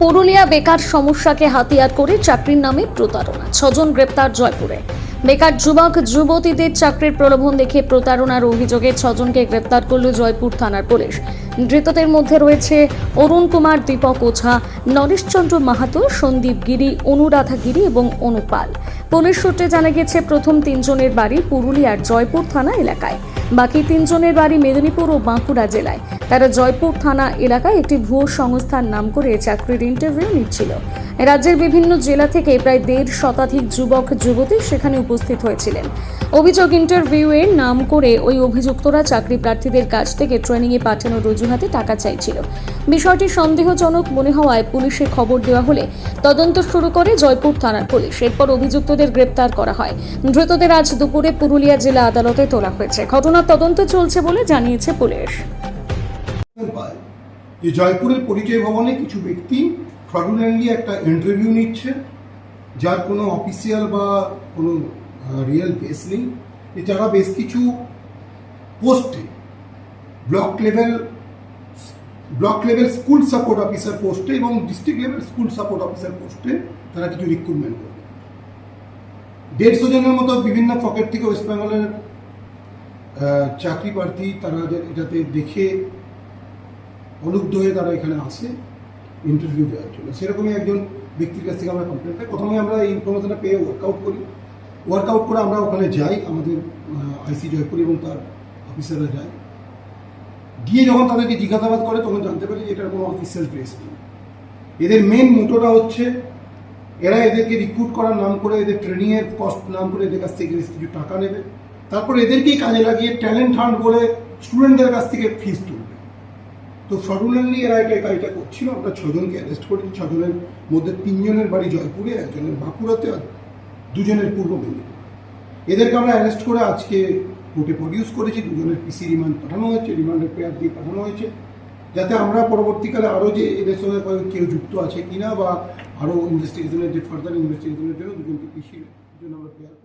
পুরুলিয়া বেকার সমস্যাকে হাতিয়ার করে চাকরির নামে প্রতারণা। ছজন গ্রেপ্তার জয়পুরে। বেকার যুবক, যুবতীদের চাকরির প্রলোভন দেখে প্রতারণার অভিযোগে ছজনকে গ্রেপ্তার করল জয়পুর থানার পুলিশ। ধৃতদের মধ্যে রয়েছে অরুণ কুমার, দীপক ওঝা নরেশচন্দ্র মাহাতো, সন্দীপ গিরি, অনুরাধা গিরি এবং অনুপাল। পুলিশ সূত্রে জানা গেছে, প্রথম তিনজনের বাড়ি পুরুলিয়ার জয়পুর থানা এলাকায়। বাকি তিনজনের বাড়ি মেদিনীপুর ও বাঁকুড়া জেলায়। তারা জয়পুর থানা এলাকায় একটি ভুয়ো সংস্থার নাম করে চাকরির ইন্টারভিউ নিচ্ছিল। রাজ্যের বিভিন্ন জেলা থেকে প্রায় দেড় শতাধিক যুবক, যুবতী সেখানে উপস্থিত হয়েছিলেন। অভিযোগ ইন্টারভিউয়ের নাম করে ওই অভিযুক্তরা চাকরি প্রার্থীদের কাছ থেকে ট্রেনিংয়ে পাঠানোর রুজুহাতে টাকা চাইছিল। বিষয়টি সন্দেহজনক মনে হওয়ায় পুলিশে খবর দেওয়া হলে তদন্ত শুরু করে জয়পুর থানার পুলিশ। এরপর অভিযুক্তদের গ্রেপ্তার করা হয়। ধৃতদের আজ দুপুরে পুরুলিয়া জেলা আদালতে তোলা হয়েছে। ঘটনার তদন্ত চলছে বলে জানিয়েছে পুলিশ। পায়। যে জয়পুরের পরিচয় ভবনে কিছু ব্যক্তি ফ্রডুলেন্টলি একটা ইন্টারভিউ নিচ্ছে, যার কোনো অফিসিয়াল বা কোনো রিয়েল বেস নেই। এছাড়া বেশ কিছু পোস্টে block level block level school support officer পোস্টে এবং district level school support officer পোস্টে তারা কিছু রিক্রুটমেন্ট করবে। দেড়শো জনের মতো বিভিন্ন পকেট থেকে ওয়েস্ট বেঙ্গলের চাকরি প্রার্থী তারা এটাতে দেখে অনুগ্ধ হয়ে তারা এখানে আসে ইন্টারভিউ দেওয়ার জন্য। সেরকমই একজন ব্যক্তির কাছ থেকে আমরা কমপ্লেন পাই। প্রথমে আমরা এই ইনফরমেশনটা পেয়ে ওয়ার্কআউট করি। ওয়ার্কআউট করে আমরা ওখানে যাই, আমাদের আইসি জয়পুর এবং তার অফিসাররা যায়। গিয়ে যখন তাদেরকে জিজ্ঞাসাবাদ করে, তখন জানতে পারি যে এটার কোনো অফিসিয়াল ড্রেস নেই। এদের মেন মোটোটা হচ্ছে, এরা এদেরকে রিক্রুট করার নাম করে, এদের ট্রেনিংয়ের কস্ট নাম করে এদের কাছ থেকে কিছু টাকা নেবে। তারপর এদেরকেই কাজে লাগিয়ে ট্যালেন্ট হান্ট বলে স্টুডেন্টদের কাছ থেকে ফিস তুলবে। তো ফ্রডুলেন্টলি এরা এটা কাজটা করছিল। আমরা ছজনকে অ্যারেস্ট করেছি। ছজনের মধ্যে তিনজনের বাড়ি জয়পুরে, একজনের বাঁকুড়াতে আর দুজনের পূর্ব মেদিনীপুর। এদেরকে আমরা অ্যারেস্ট করে আজকে কোর্টে প্রডিউস করেছি। দুজনের পিসি রিমান্ড পাঠানো হয়েছে রিমান্ডের পেয়ার দিয়ে পাঠানো হয়েছে। যাতে আমরা পরবর্তীকালে আরও যে এদের সঙ্গে কেউ যুক্ত আছে কিনা বা আরও ইনভেস্টিগেশনের যে ফার্দার ইনভেস্টিগেশনের জন্য দুজনকে পিসির জন্য আমরা পেয়ার